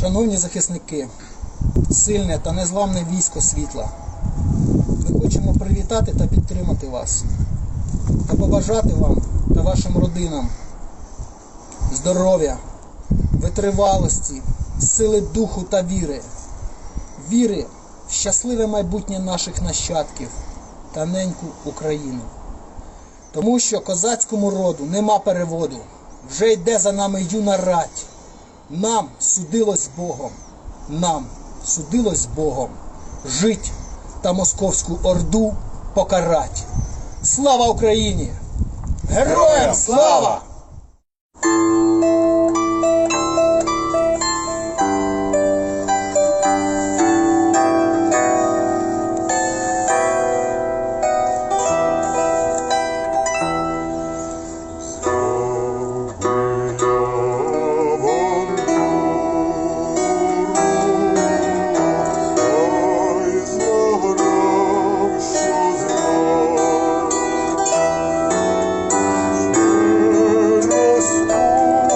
Шановні захисники, сильне та незламне військо світла. Ми хочемо привітати та підтримати вас та побажати вам та вашим родинам здоров'я, витривалості, сили духу та віри, віри в щасливе майбутнє наших нащадків та неньку Україну. Тому що козацькому роду нема переводу. Вже йде за нами юна рать. Нам судилось Богом. Нам судилось Богом. Жить та московську орду покарать. Слава Україні! Героям слава! Lord.